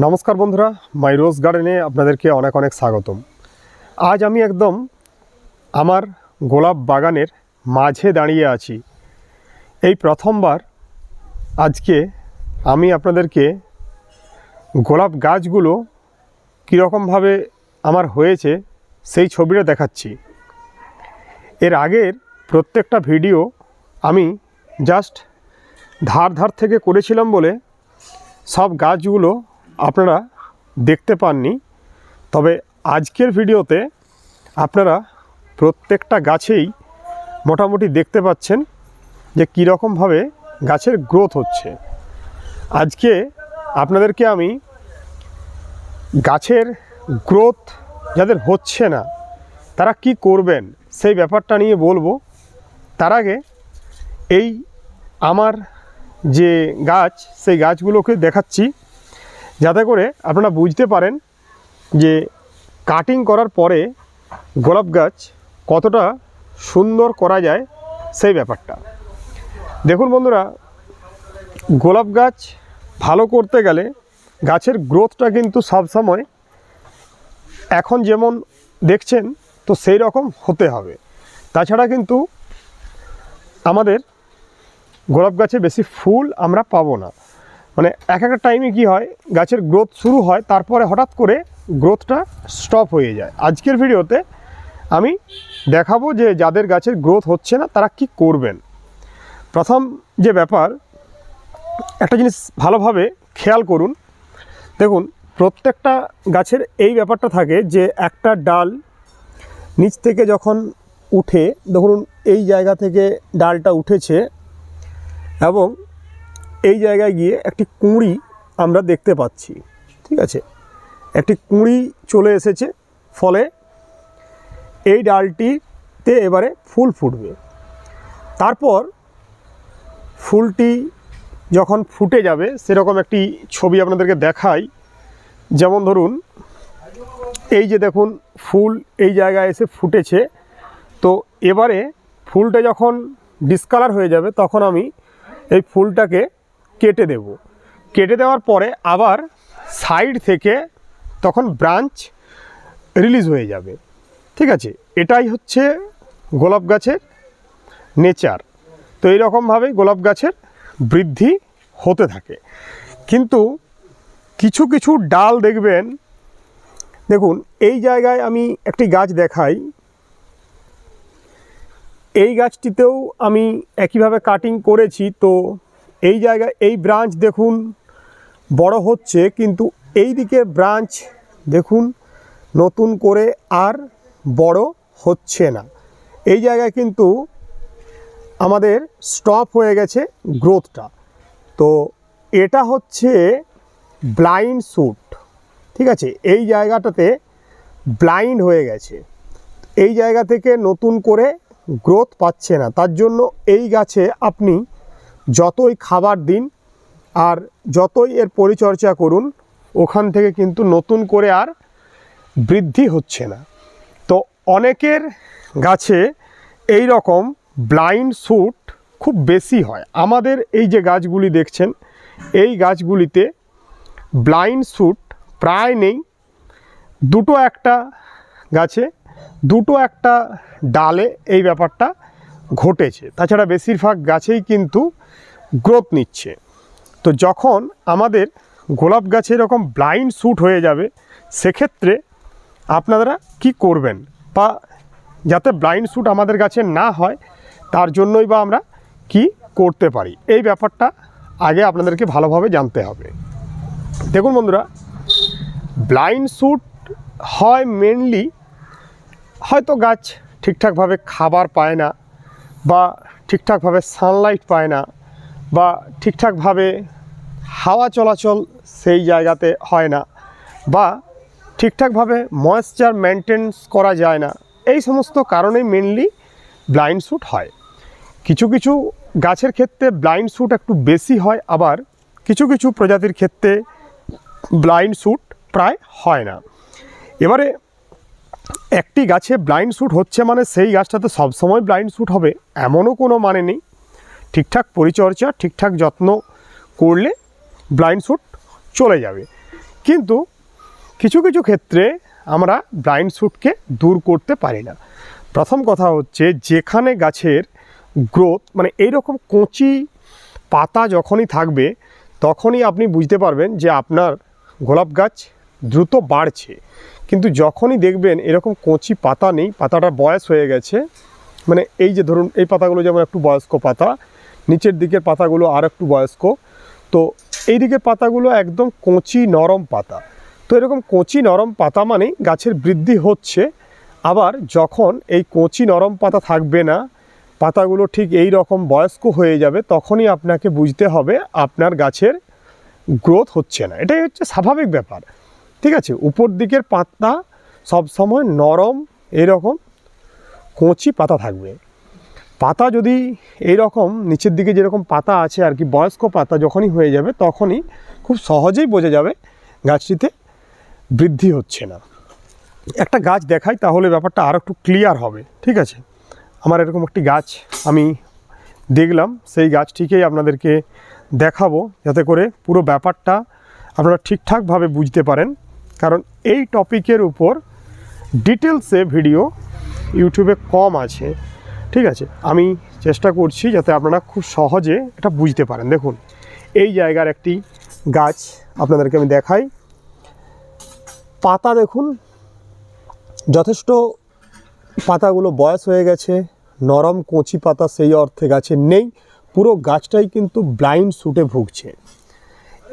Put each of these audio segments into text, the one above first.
নমস্কার বন্ধুরা মাই রোজ গার্ডেনে আপনাদেরকে অনেক অনেক স্বাগতম। আজ আমি একদম আমার গোলাপ বাগানের মাঝে দাঁড়িয়ে আছি। এই প্রথমবার আজকে আমি আপনাদেরকে গোলাপ গাছগুলো কীরকমভাবে আমার হয়েছে সেই ছবিটা দেখাচ্ছি। এর আগের প্রত্যেকটা ভিডিও আমি জাস্ট ধার ধার থেকে করেছিলাম বলে সব গাছগুলো আপনারা দেখতে পাননি, তবে আজকের ভিডিওতে আপনারা প্রত্যেকটা গাছেই মোটামুটি দেখতে পাচ্ছেন যে কীরকমভাবে গাছের গ্রোথ হচ্ছে। আজকে আপনাদেরকে আমি গাছের গ্রোথ যাদের হচ্ছে না, তারা কি করবেন সেই ব্যাপারটা নিয়ে বলব। তার আগে এই আমার যে গাছ, সেই গাছগুলোকে দেখাচ্ছি। যাতে করে আপনারা বুঝতে পারেন যে কাটিং করার পরে গোলাপ গাছ কতটা সুন্দর করা যায় সেই ব্যাপারটা। দেখুন বন্ধুরা, গোলাপ গাছ ভালো করতে গেলে গাছের গ্রোথটা কিন্তু সবসময় এখন যেমন দেখছেন, তো সেই রকম হতে হবে। তাছাড়া কিন্তু আমাদের গোলাপ গাছে বেশি ফুল আমরা পাবো না। মানে এক একটা টাইমে কি হয়, গাছের গ্রোথ শুরু হয়, তারপরে হঠাৎ করে গ্রোথটা স্টপ হয়ে যায়। আজকের ভিডিওতে আমি দেখাবো যে যাদের গাছের গ্রোথ হচ্ছে না, তারা কি করবেন। প্রথম যে ব্যাপার, একটা জিনিস ভালোভাবে খেয়াল করুন। দেখুন, প্রত্যেকটা গাছের এই ব্যাপারটা থাকে যে একটা ডাল নিচ থেকে যখন উঠে, ধরুন এই জায়গা থেকে ডালটা উঠেছে এবং এই জায়গায় গিয়ে একটি কুঁড়ি আমরা দেখতে পাচ্ছি, ঠিক আছে? একটি কুঁড়ি চলে এসেছে, ফলে এই ডালটিতে এবারে ফুল ফুটবে। তারপর ফুলটি যখন ফুটে যাবে, সেরকম একটি ছবি আপনাদেরকে দেখাই। যেমন ধরুন, এই যে দেখুন, ফুল এই জায়গায় এসে ফুটেছে। তো এবারে ফুলটা যখন ডিসকালার হয়ে যাবে, তখন আমি এই ফুলটাকে কেটে দেব। কেটে দেওয়ার পরে আবার সাইড থেকে তখন ব্রাঞ্চ রিলিজ হয়ে যাবে। ঠিক আছে? এটাই হচ্ছে গোলাপ গাছের নেচার তো এইরকমভাবেই গোলাপ গাছের বৃদ্ধি হতে থাকে। কিন্তু কিছু কিছু ডাল দেখবেন, দেখুন, এই জায়গায় আমি একটি গাছ দেখাই। এই গাছটিতেও আমি একইভাবে কাটিং করেছি, তো এই জায়গায়, এই ব্রাঞ্চ দেখুন, বড় হচ্ছে, কিন্তু এই দিকে ব্রাঞ্চ দেখুন, নতুন করে আর বড় হচ্ছে না। এই জায়গায় কিন্তু আমাদের স্টপ হয়ে গেছে গ্রোথটা তো এটা হচ্ছে ব্লাইন্ড শ্যুট ঠিক আছে? এই জায়গাটাতে ব্লাইন্ড হয়ে গেছে। এই জায়গা থেকে নতুন করে গ্রোথ পাচ্ছে না। তার জন্য এই গাছে আপনি যতই খাবার দিন আর যতই এর পরিচর্যা করুন, ওখান থেকে কিন্তু নতুন করে আর বৃদ্ধি হচ্ছে না। তো অনেকের গাছে এই রকম ব্লাইন্ড শ্যুট খুব বেশি হয়। আমাদের এই যে গাছগুলি দেখছেন, এই গাছগুলিতে ব্লাইন্ড শ্যুট প্রায় নেই। দুটো একটা গাছে, দুটো একটা ডালে এই ব্যাপারটা ঘটেছে। তাছাড়া বেশিরভাগ গাছেই কিন্তু গ্রোথ নিচ্ছে। তো যখন আমাদের গোলাপ গাছে এরকম ব্লাইন্ড শ্যুট হয়ে যাবে, সেক্ষেত্রে আপনারা কি করবেন? বা যাতে ব্লাইন্ড শ্যুট আমাদের গাছে না হয়, তার জন্যই বা আমরা কি করতে পারি? এই ব্যাপারটা আগে আপনাদেরকে ভালোভাবে জানতে হবে। দেখুন বন্ধুরা ব্লাইন্ড শ্যুট হয় মেনলি হয়তো গাছ ঠিকঠাকভাবে খাবার পায় না বা ঠিকঠাকভাবে সানলাইট পায় না বা ঠিকঠাকভাবে হাওয়া চলাচল সেই জায়গাতে হয় না বা ঠিকঠাকভাবে ময়েশ্চার মেনটেন্স করা যায় না। এই সমস্ত কারণেই মেনলি ব্লাইন্ড শ্যুট হয়। কিছু কিছু গাছের ক্ষেত্রে ব্লাইন্ড শ্যুট একটু বেশি হয়, আবার কিছু কিছু প্রজাতির ক্ষেত্রে ব্লাইন্ড শ্যুট প্রায় হয় না। এবারে একটি গাছে ব্লাইন্ড শ্যুট হচ্ছে মানে সেই গাছটাতে সবসময় ব্লাইন্ড শ্যুট হবে, এমনও কোনো মানে নেই। ঠিকঠাক পরিচর্যা, ঠিকঠাক যত্ন করলে ব্লাইন্ড শ্যুট চলে যাবে। কিন্তু কিছু কিছু ক্ষেত্রে আমরা ব্লাইন্ড শ্যুটকে দূর করতে পারি না। প্রথম কথা হচ্ছে যেখানে গাছের গ্রোথ মানে এইরকম কচি পাতা যখনই থাকবে, তখনই আপনি বুঝতে পারবেন যে আপনার গোলাপ গাছ দ্রুত বাড়ছে। কিন্তু যখনই দেখবেন এরকম কচি পাতা নেই, পাতাটার বয়স হয়ে গেছে মানে এই যে ধরুন, এই পাতাগুলো যেমন একটু বয়স্ক পাতা, নিচের দিকের পাতাগুলো আর একটু বয়স্ক, তো এই দিকের পাতাগুলো একদম কচি নরম পাতা। তো এরকম কচি নরম পাতা মানেই গাছের বৃদ্ধি হচ্ছে, আবার যখন এই কচি নরম পাতা থাকবে না, পাতাগুলো ঠিক এই রকম বয়স্ক হয়ে যাবে, তখনই আপনাকে বুঝতে হবে আপনার গাছের গ্রোথ হচ্ছে না। এটাই হচ্ছে স্বাভাবিক ব্যাপার। ঠিক আছে? উপর দিকের পাতা সবসময় নরম এরকম কচি পাতা থাকবে। পাতা যদি এই রকম নিচের দিকে যেরকম পাতা আছে আর কি, বয়স্ক পাতা যখনই হয়ে যাবে তখনই খুব সহজেই বোঝা যাবে গাছটিতে বৃদ্ধি হচ্ছে না। একটা গাছ দেখাই তাহলে ব্যাপারটা আর একটু ক্লিয়ার হবে, ঠিক আছে? আমার এরকম একটি গাছ আমি দেখলাম, সেই গাছটিকেই আপনাদেরকে দেখাবো যাতে করে পুরো ব্যাপারটা আপনারা ঠিকঠাকভাবে বুঝতে পারেন। কারণ এই টপিকের উপর ডিটেলসে ভিডিও ইউটিউবে কম আছে। ঠিক আছে? আমি চেষ্টা করছি যাতে আপনারা খুব সহজে এটা বুঝতে পারেন। দেখুন, এই জায়গার একটি গাছ আপনাদেরকে আমি দেখাই। পাতা দেখুন, যথেষ্ট পাতাগুলো বয়স হয়ে গেছে, নরম কচি পাতা সেই অর্থে গাছে নেই, পুরো গাছটাই কিন্তু ব্লাইন্ড শুটে ভুগছে।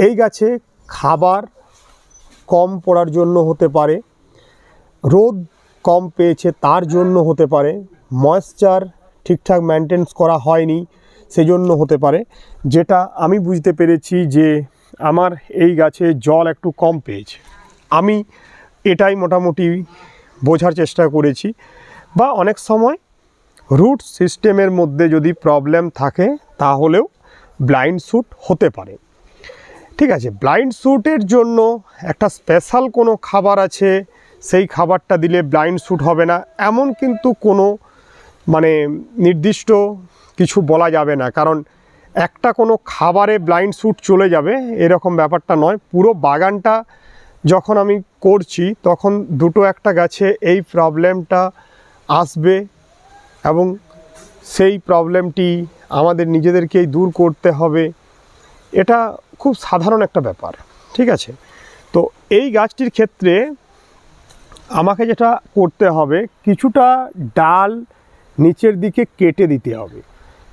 এই গাছে খাবার কম পড়ার জন্য হতে পারে, রোদ কম পেয়েছে তার জন্য হতে পারে ময়েশ্চার ঠিকঠাক মেনটেন্স করা হয়নি সেজন্য হতে পারে, যেটা আমি বুঝতে পেরেছি যে আমার এই গাছে জল একটু কম পেয়েছে। আমি এটাই মোটামুটি বোঝার চেষ্টা করেছি বা অনেক সময় রুট সিস্টেমের মধ্যে যদি প্রবলেম থাকে তাহলেও ব্লাইন্ড শ্যুট হতে পারে। ঠিক আছে ব্লাইন্ড শ্যুটের জন্য একটা স্পেশাল কোনো খাবার আছে, সেই খাবারটা দিলে ব্লাইন্ড শ্যুট হবে না। এমন কিন্তু কোনো মানে নির্দিষ্ট কিছু বলা যাবে না, কারণ একটা কোনো খাবারে ব্লাইন্ড শ্যুট চলে যাবে, এরকম ব্যাপারটা নয়। পুরো বাগানটা যখন আমি করছি, তখন দুটো একটা গাছে এই প্রবলেমটা আসবে এবং সেই প্রবলেমটি আমাদের নিজেদেরকেই দূর করতে হবে। এটা খুব সাধারণ একটা ব্যাপার, ঠিক আছে? তো এই গাছটির ক্ষেত্রে আমাকে যেটা করতে হবে, কিছুটা ডাল নিচের দিকে কেটে দিতে হবে।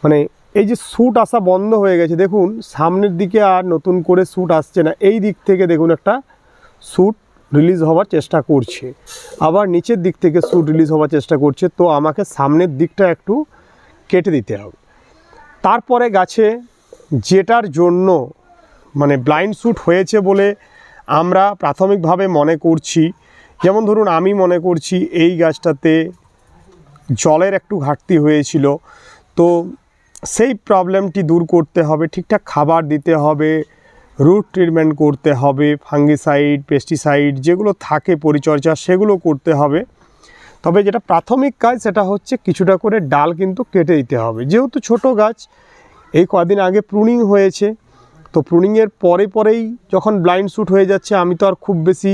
মানে এই যে স্যুট আসা বন্ধ হয়ে গেছে, দেখুন, সামনের দিকে আর নতুন করে স্যুট আসছে না। এই দিক থেকে দেখুন একটা স্যুট রিলিজ হওয়ার চেষ্টা করছে। আবার নিচের দিক থেকে শ্যুট রিলিজ হওয়ার চেষ্টা করছে, তো আমাকে সামনের দিকটা একটু কেটে দিতে হবে। তারপরে গাছে যেটার জন্য মানে ব্লাইন্ড শ্যুট হয়েছে বলে আমরা প্রাথমিকভাবে মনে করছি। যেমন ধরুন, আমি মনে করছি এই গাছটাতে জলের একটু ঘাটতি হয়েছিল। তো সেই প্রবলেমটি দূর করতে হবে, ঠিকঠাক খাবার দিতে হবে রুট ট্রিটমেন্ট করতে হবে ফাঙ্গিসাইড পেস্টিসাইড যেগুলো থাকে পরিচর্যা, সেগুলো করতে হবে। তবে যেটা প্রাথমিক কাজ, সেটা হচ্ছে কিছুটা করে ডাল কিন্তু কেটে দিতে হবে। যেহেতু ছোট গাছ, এই কদিন আগে প্রুনিং হয়েছে। তো প্রুনিংয়ের পরে পরেই যখন ব্লাইন্ড শ্যুট হয়ে যাচ্ছে, আমি তো আর খুব বেশি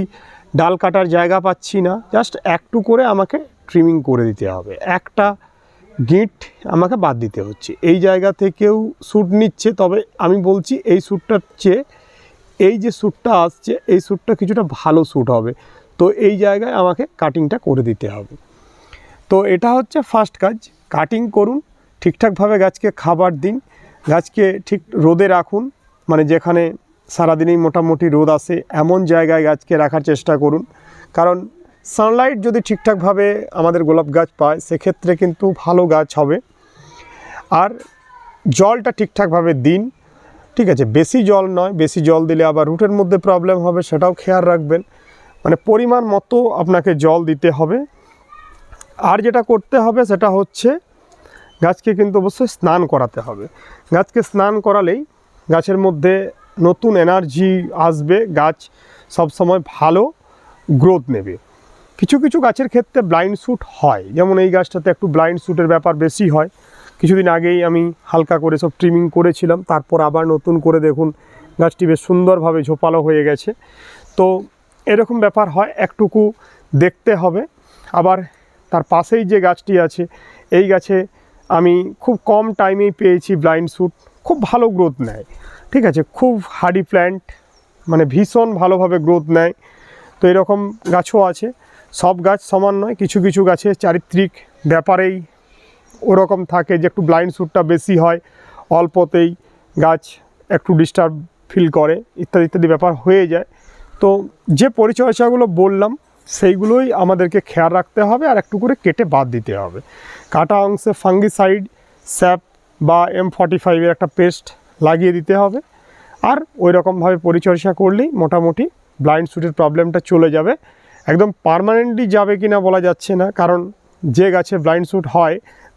ডাল কাটার জায়গা পাচ্ছি না। জাস্ট একটু করে আমাকে ট্রিমিং করে দিতে হবে। একটা গিঁট আমাকে বাদ দিতে হচ্ছে। এই জায়গা থেকেও শ্যুট নিচ্ছে, তবে আমি বলছি এই শ্যুটটার চেয়ে এই যে শ্যুটটা আসছে, এই শ্যুটটা কিছুটা ভালো শ্যুট হবে। তো এই জায়গায় আমাকে কাটিংটা করে দিতে হবে। তো এটা হচ্ছে ফার্স্ট কাজ। কাটিং করুন, ঠিকঠাকভাবে গাছকে খাবার দিন। গাছকে ঠিক রোদে রাখুন। মানে যেখানে সারাদিনেই মোটামুটি রোদ আসে এমন জায়গায় গাছকে রাখার চেষ্টা করুন। কারণ সানলাইট যদি ঠিকঠাকভাবে আমাদের গোলাপ গাছ পায়, সেক্ষেত্রে কিন্তু ভালো গাছ হবে। আর জলটা ঠিকঠাকভাবে দিন, ঠিক আছে? বেশি জল নয়, বেশি জল দিলে আবার রুটের মধ্যে প্রবলেম হবে, সেটাও খেয়াল রাখবেন। মানে পরিমাণ মতো আপনাকে জল দিতে হবে। আর যেটা করতে হবে, সেটা হচ্ছে গাছকে কিন্তু অবশ্যই স্নান করাতে হবে। গাছকে স্নান করালেই গাছের মধ্যে নতুন এনার্জি আসবে, গাছ সবসময় ভালো গ্রোথ নেবে। কিছু কিছু গাছের ক্ষেত্রে ব্লাইন্ড শ্যুট হয়, যেমন এই গাছটাতে একটু ব্লাইন্ড শ্যুটের ব্যাপার বেশি হয়। কিছুদিন আগেই আমি হালকা করে সব ট্রিমিং করেছিলাম, তারপর আবার নতুন করে দেখুন গাছটি বেশ সুন্দরভাবে ঝোপালো হয়ে গেছে। তো এরকম ব্যাপার হয়, একটুকু দেখতে হবে। আবার তার পাশেই যে গাছটি আছে, এই গাছে আমি খুব কম টাইমেই পেয়েছি ব্লাইন্ড শ্যুট খুব ভালো গ্রোথ নেয়। ঠিক আছে? খুব হার্ডি প্ল্যান্ট মানে ভীষণ ভালোভাবে গ্রোথ নেয়। তো এরকম গাছও আছে। সব গাছ সমান নয়, কিছু কিছু গাছে চারিত্রিক ব্যাপারেই ওরকম থাকে যে একটু ব্লাইন্ড শ্যুটটা বেশি হয়, অল্পতেই গাছ একটু ডিস্টার্ব ফিল করে, ইত্যাদি ইত্যাদি ব্যাপার হয়ে যায়। তো যে পরিচর্যাগুলো বললাম, সেইগুলোই আমাদেরকে খেয়াল রাখতে হবে আর একটু করে কেটে বাদ দিতে হবে। কাটা অংশে ফাঙ্গিসাইড স্যাপ বা এম ফর্টি ফাইভের একটা পেস্ট লাগিয়ে দিতে হবে। আর ওই রকমভাবে পরিচর্যা করলেই মোটামুটি ব্লাইন্ড শ্যুটের প্রবলেমটা চলে যাবে। একদম পারমানেন্টলি যাবে কি না বলা যাচ্ছে না, কারণ যে গাছে ব্লাইন্ড শ্যুট হয়,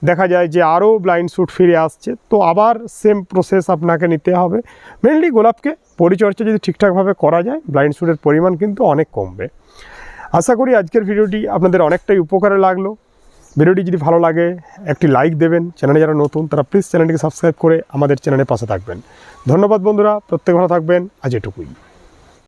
দেখা যায় যে আরও ব্লাইন্ড শ্যুট ফিরে আসছে। তো আবার সেম প্রসেস আপনাকে নিতে হবে। মেনলি গোলাপকে পরিচর্যা যদি ঠিকঠাকভাবে করা যায় ব্লাইন্ড শ্যুটের পরিমাণ কিন্তু অনেক কমবে। আশা করি আজকের ভিডিওটি আপনাদের অনেকটাই উপকারে লাগল। ভিডিওটি যদি ভালো লাগে, একটি লাইক দেবেন। চ্যানেলে যারা নতুন, তারা প্লিজ চ্যানেলটিকে সাবস্ক্রাইব করে আমাদের চ্যানেলের পাশে থাকবেন। ধন্যবাদ বন্ধুরা, প্রত্যেক ভালো থাকবেন। আজ এটুকুই।